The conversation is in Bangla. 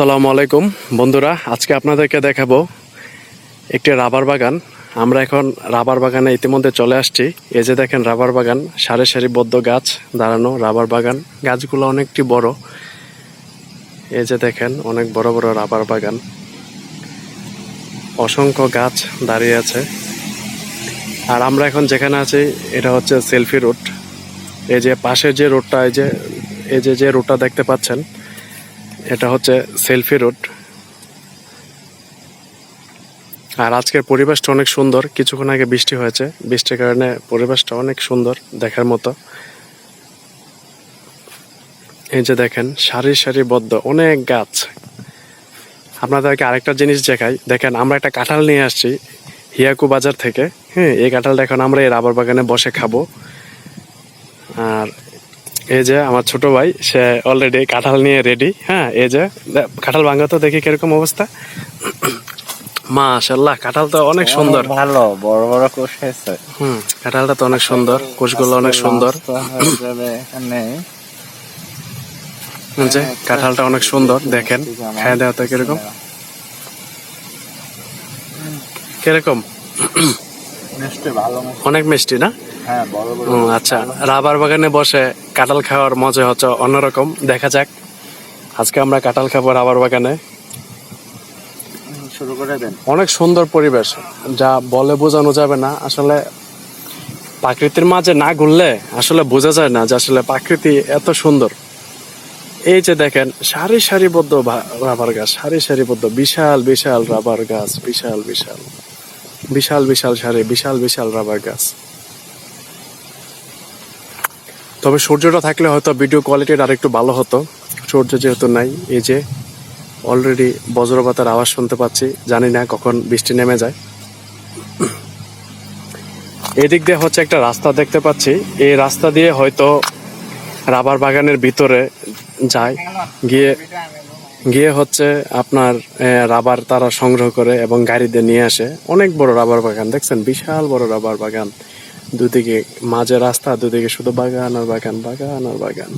আসসালামু আলাইকুম। বন্ধুরা, আজকে আপনাদেরকে দেখাবো একটি রাবার বাগান। আমরা এখন রাবার বাগানে ইতিমধ্যে চলে আসছি। এই যে দেখেন রাবার বাগান, সারি সারিবদ্ধ গাছ, দাঁড়ানো রাবার বাগান। গাছগুলো অনেকটি বড়। এই যে দেখেন, অনেক বড় বড় রাবার বাগান। অসংখ্য গাছ দাঁড়িয়ে আছে। আর আমরা এখন যেখানে আছি, এটা হচ্ছে সেলফি রোড। এই যে পাশের যে রোডটা, এই যে এই যে যে রোডটা দেখতে পাচ্ছেন এটা হচ্ছে সেলফি রোড। আর আজকের পরিবেশটা অনেক সুন্দর। কিছুক্ষণ আগে বৃষ্টি হয়েছে। বৃষ্টির কারণে পরিবেশটা অনেক সুন্দর দেখার মতো। এই যে দেখেন, সারি সারি বদ্ধ, অনেক গাছ। আপনাদেরকে আরেকটা জিনিস দেখাই। দেখেন, আমরা একটা কাঁঠাল নিয়ে আসছি হিয়াকু বাজার থেকে। হ্যাঁ এই কাঁঠালটা এখন আমরা এই রাবার বাগানে বসে খাব। আর এই যে আমার ছোট ভাই সে অলরেডি কাঁঠাল নিয়ে রেডি হ্যাঁ এই যে কাঁঠাল ভাঙা তো দেখি কীরকম অবস্থা। মাশাল্লাহ কাঁঠাল তো অনেক সুন্দর। ভালো বড় বড় কোষ হয়েছে। হুম কাঁঠালটা তো অনেক সুন্দর কোষগুলো অনেক সুন্দর। নাস্তা হয়ে যে কাঁঠালটা অনেক সুন্দর দেখেন খাই দেওয়া তো কীরকম। কীরকম। অনেক মিষ্টি না? হ্যাঁ আচ্ছা রাবার বাগানে বসে কাঁঠাল খাওয়ার মজা হচ্ছে অন্যরকম দেখা যাক। আজকে আমরা কাঁঠাল খাব রাবার বাগানে। শুরু করে দেন। অনেক সুন্দর পরিবেশ যা বলে বোঝানো যাবে না। আসলে প্রাকৃতির মাঝে না ঘুরলে আসলে বোঝা যায় না যে আসলে প্রকৃতি এত সুন্দর। এই যে দেখেন সারি সারিবদ্ধ রাবার গাছ সারি সারিবদ্ধ বিশাল বিশাল রাবার গাছ বিশাল বিশাল। বিশাল বিশাল সারে, বিশাল বিশাল রাবার গাছ। তবে সূর্যটা থাকলে হয়তো ভিডিও কোয়ালিটিটা আরেকটু ভালো হতো। সূর্য যেহেতু নাই, এই যে অলরেডি বজ্রপাতের আওয়াজ শুনতে পাচ্ছি, জানি না কখন বৃষ্টি নেমে যায়। এদিক দিয়ে হচ্ছে একটা রাস্তা দেখতে পাচ্ছি, এই রাস্তা দিয়ে হয়তো রাবার বাগানের ভিতরে যায়, গিয়ে গিয়ে হচ্ছে আপনার রাবার তারা সংগ্রহ করে এবং গাড়িতে নিয়ে আসে। অনেক বড় রাবার বাগান, দেখছেন? বিশাল বড় রাবার বাগান। দুদিকে মাঝে রাস্তা, দুদিকে শুধু বাগান আর বাগান বাগান আর বাগান।